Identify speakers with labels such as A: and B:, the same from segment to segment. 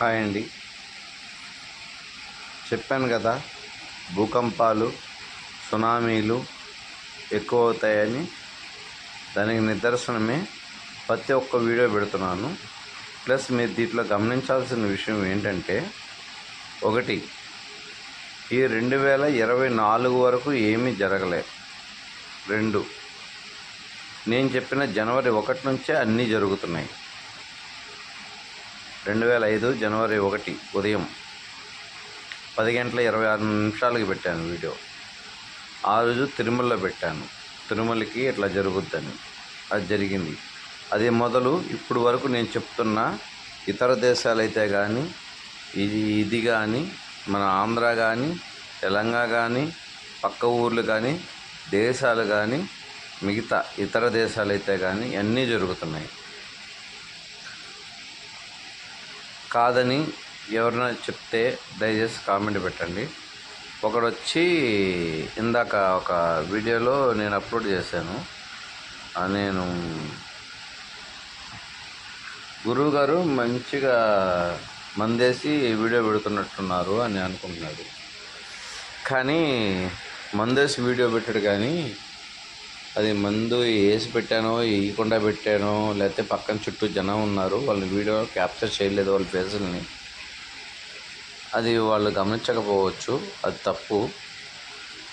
A: Hi అండి. చెప్పాను కదా భూకంపాలు సునామీలు ఎక్కువ అవుతాయని. దానికి నిదర్శనమే ప్రతి ఒక్క వీడియో పెడుతున్నాను. ప్లస్ మీరు దీంట్లో గమనించాల్సిన విషయం ఏంటంటే ఒకటి ఈ రెండు వేల ఇరవై నాలుగు వరకు ఏమీ జరగలే. రెండు నేను చెప్పిన జనవరి ఒకటి నుంచే అన్నీ జరుగుతున్నాయి. రెండు వేల ఐదు జనవరి ఒకటి ఉదయం పది గంటల ఇరవై ఆరు నిమిషాలకి పెట్టాను వీడియో. ఆ రోజు తిరుమలలో పెట్టాను. తిరుమలకి ఇట్లా జరుగుద్దని. అది జరిగింది. అది మొదలు ఇప్పుడు వరకు నేను చెప్తున్న ఇతర దేశాలైతే కానీ ఇది ఇది కానీ మన ఆంధ్ర కానీ తెలంగాణ కానీ పక్క ఊర్లు కానీ దేశాలు కానీ మిగతా ఇతర దేశాలైతే కానీ అన్నీ జరుగుతున్నాయి. కాదని ఎవరైనా చెప్తే దయచేసి కామెంట్ పెట్టండి. ఒకడు వచ్చి ఇందాక ఒక వీడియోలో నేను అప్లోడ్ చేశాను. నేను గురువు గారు మంచిగా మందేసి వీడియో పెడుతున్నట్టున్నారు అని అనుకుంటున్నాడు. కానీ మందేసి వీడియో పెట్టాడు కానీ అది మందు వేసి పెట్టానో వేయకుండా పెట్టానో లేకపోతే పక్కన చుట్టూ జనం ఉన్నారు వాళ్ళని వీడియో క్యాప్చర్ చేయలేదు వాళ్ళ ఫేసుల్ని. అది వాళ్ళు గమనించకపోవచ్చు అది తప్పు.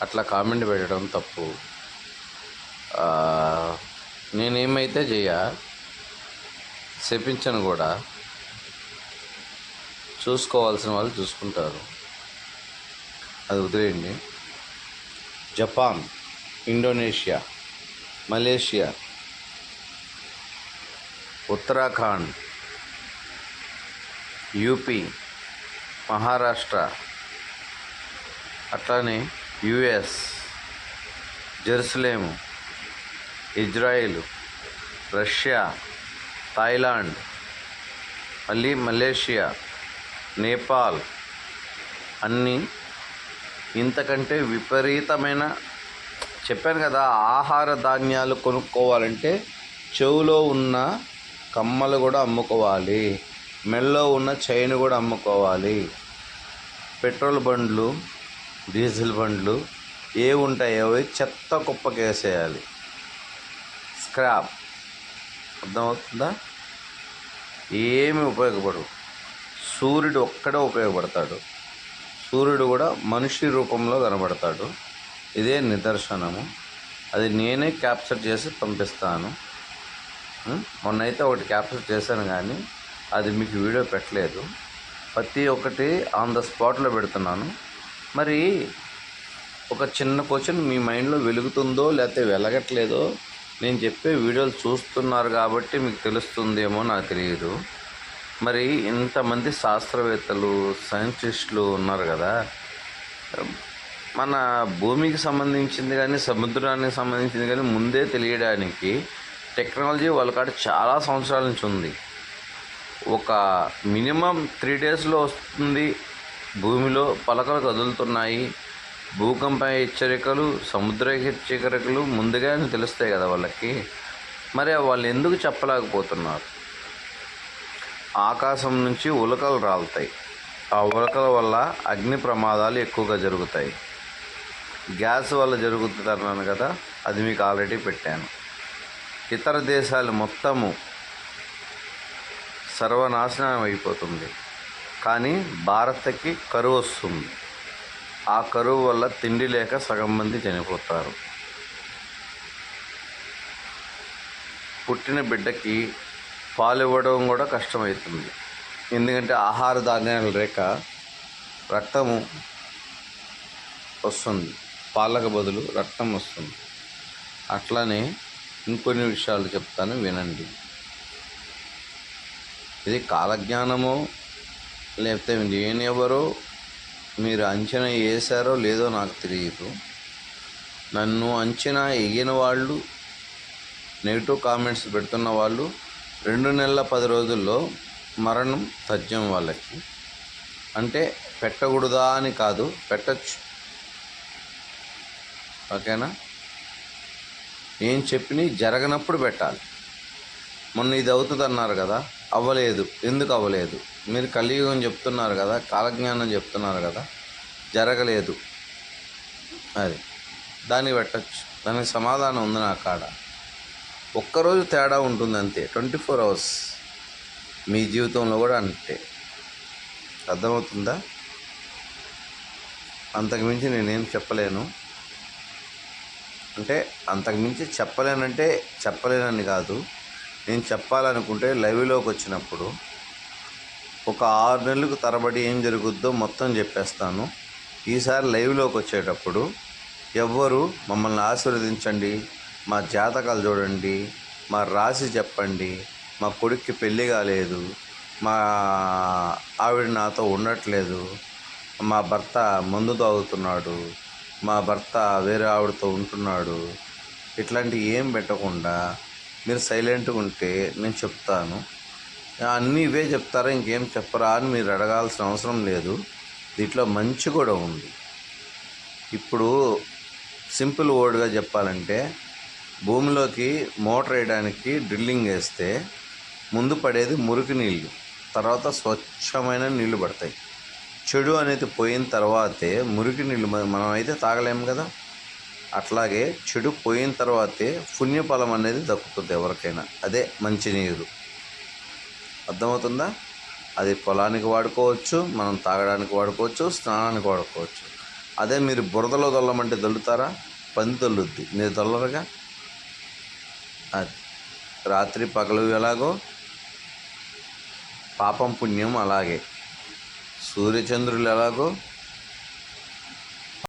A: అట్లా కామెంట్ పెట్టడం తప్పు. నేనేమైతే చేయ చెప్పించను కూడా. చూసుకోవాల్సిన వాళ్ళు చూసుకుంటారు. అది వదిలేయండి. Japan Indonesia. Malaysia Uttarakhand UP Maharashtra అట్లానే US Jerusalem Israel Russia Thailand మళ్ళీ మలేషియా నేపాల్ అన్నీ ఇంతకంటే విపరీతమైన చెప్పాను కదా ఆహార ధాన్యాలు కొనుక్కోవాలంటే చెవులో ఉన్న కమ్మలు కూడా అమ్ముకోవాలి మెల్లో ఉన్న చైన్ కూడా అమ్ముకోవాలి. పెట్రోల్ బండ్లు డీజిల్ బండ్లు ఏ ఉంటాయో అవి చెత్త కుప్పకేసేయాలి. స్క్రాప్. అర్థమవుతుందా? ఏమి ఉపయోగపడవు. సూర్యుడు ఒక్కడే ఉపయోగపడతాడు. సూర్యుడు కూడా మనిషి రూపంలో కనబడతాడు. ఇదే నిదర్శనము. అది నేనే క్యాప్చర్ చేసి పంపిస్తాను. మొన్నైతే ఒకటి క్యాప్చర్ చేశాను కానీ అది మీకు వీడియో పెట్టలేదు. ప్రతి ఒక్కటి ఆన్ ద స్పాట్లో పెడుతున్నాను. మరి ఒక చిన్న క్వశ్చన్ మీ మైండ్లో వెలుగుతుందో లేకపోతే వెలగట్లేదో నేను చెప్పే వీడియోలు చూస్తున్నారు కాబట్టి మీకు తెలుస్తుందేమో నాకు తెలియదు. మరి ఇంతమంది శాస్త్రవేత్తలు సైంటిస్టులు ఉన్నారు కదా. మన భూమికి సంబంధించింది కానీ సముద్రానికి సంబంధించింది కానీ ముందే తెలియడానికి టెక్నాలజీ వాళ్ళ కాడ చాలా సంవత్సరాల నుంచి ఉంది. ఒక మినిమం త్రీ డేస్లో వస్తుంది. భూమిలో పలకలు కదులుతున్నాయి. భూకంప హెచ్చరికలు సముద్ర హెచ్చరికలు ముందుగానే తెలుస్తాయి కదా వాళ్ళకి. మరి వాళ్ళు ఎందుకు చెప్పలేకపోతున్నారు? ఆకాశం నుంచి ఉలకలు రాలుతాయి. ఆ ఉలకల వల్ల అగ్ని ప్రమాదాలు ఎక్కువగా జరుగుతాయి. గ్యాస్ వల్ల జరుగుతుందన్నాను కదా అది మీకు ఆల్రెడీ పెట్టాను. ఇతర దేశాలు మొత్తము సర్వనాశనం అయిపోతుంది. కానీ భారత్కి కరువు వస్తుంది. ఆ కరువు వల్ల తిండి లేక సగం మంది చనిపోతారు. పుట్టిన బిడ్డకి పాలు ఇవ్వడం కూడా కష్టమవుతుంది. ఎందుకంటే ఆహార ధాన్యాలు లేక రక్తము వస్తుంది. పాలకు బదులు రక్తం వస్తుంది. అట్లానే ఇంకొన్ని విషయాలు చెప్తాను వినండి. ఇది కాలజ్ఞానమో లేకపోతే నేనెవరో మీరు అంచనా వేశారో లేదో నాకు తెలియదు. నన్ను అంచనా వేయని వాళ్ళు నెగిటివ్ కామెంట్స్ పెడుతున్న వాళ్ళు రెండు నెలల పది రోజుల్లో మరణం తథ్యం వాళ్ళకి. అంటే పెట్టకూడదా అని కాదు పెట్టచ్చు. ఓకేనా? నేను చెప్పినవి జరగనప్పుడు పెట్టాలి. మొన్న ఇది అవుతుంది అన్నారు కదా అవ్వలేదు. ఎందుకు అవ్వలేదు? మీరు కలియుగం చెప్తున్నారు కదా కాలజ్ఞానం చెప్తున్నారు కదా జరగలేదు. అది. దాన్ని పెట్టచ్చు. దానికి సమాధానం ఉంది నా కాడ. ఒక్కరోజు తేడా ఉంటుంది అంతే ట్వంటీ ఫోర్ అవర్స్. మీ జీవితంలో కూడా అంతే. అర్థమవుతుందా? అంతకుమించి నేనేం చెప్పలేను. అంటే అంతకుమించి చెప్పలేనంటే చెప్పలేనని కాదు. నేను చెప్పాలనుకుంటే లైవ్లోకి వచ్చినప్పుడు ఒక ఆరు నెలలకు తరబడి ఏం జరుగుద్దో మొత్తం చెప్పేస్తాను. ఈసారి లైవ్లోకి వచ్చేటప్పుడు ఎవ్వరు మమ్మల్ని ఆశీర్వదించండి మా జాతకాలు చూడండి మా రాశి చెప్పండి మా కొడుక్కి పెళ్ళి కాలేదు మా ఆవిడ నాతో ఉండట్లేదు మా భర్త మందు తాగుతున్నాడు మా భర్త వేరే ఆవిడతో ఉంటున్నాడు. ఇట్లాంటివి ఏం పెట్టకుండా మీరు సైలెంట్గా ఉంటే నేను చెప్తాను. అన్నీ ఇవే చెప్తారా? ఇంకేం చెప్పరా అని మీరు అడగాల్సిన అవసరం లేదు. దీంట్లో మంచి కూడా ఉంది. ఇప్పుడు సింపుల్ వర్డ్గా చెప్పాలంటే భూమిలోకి మోటార్ వేయడానికి డ్రిల్లింగ్ వేస్తే ముందు పడేది మురికి నీళ్ళు తర్వాత స్వచ్ఛమైన నీళ్ళు పడతాయి. చెడు అనేది పోయిన తర్వాతే మురికి నీళ్ళు మనం అయితే తాగలేము కదా. అట్లాగే చెడు పోయిన తర్వాతే పుణ్యఫలం అనేది దక్కుతుంది ఎవరికైనా. అదే మంచినీరు అర్థమవుతుందా? అది పొలానికి వాడుకోవచ్చు మనం తాగడానికి వాడుకోవచ్చు స్నానానికి వాడుకోవచ్చు. అదే మీరు బురదలో దొల్లమంటే దొల్లుతారా? పంది దొల్లుద్ది. మీరు దొల్లరుగా? అది. రాత్రి పగలు ఎలాగో? పాపం పుణ్యం అలాగే. సూర్యచంద్రులు ఎలాగో